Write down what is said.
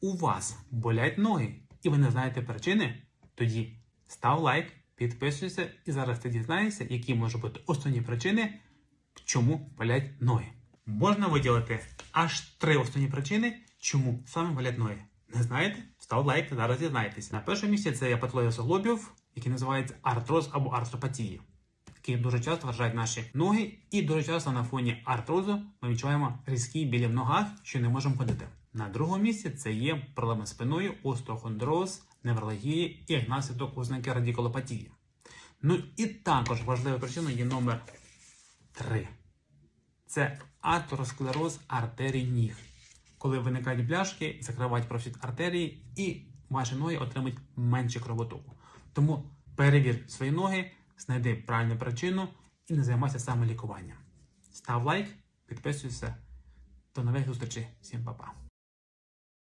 у вас болять ноги і ви не знаєте причини, тоді став лайк, підписуйся і зараз ти дізнаєшся, які можуть бути основні причини, чому болять ноги. Можна виділити аж три основні причини, чому саме болять ноги. Не знаєте? Став лайк, зараз дізнаєтеся. На першому місці це є патологія суглобів, який називається артроз або артропатія які дуже часто вражають наші ноги, і дуже часто на фоні артрозу ми відчуваємо різкі білі в ногах, що не можемо ходити. На другому місці це є проблеми спиною, остеохондроз, неврологія і як наслідок ознаки радикулопатії. Ну і також важливою причиною є номер 3. Це атеросклероз артерій ніг. Коли виникають бляшки, закривають прохід артерії, і ваші ноги отримують менше кровотоку. Тому перевір свої ноги, знайди правильну причину і не займайся самолікуванням. Став лайк, підписуйся. До нових зустрічей. Всім па-па.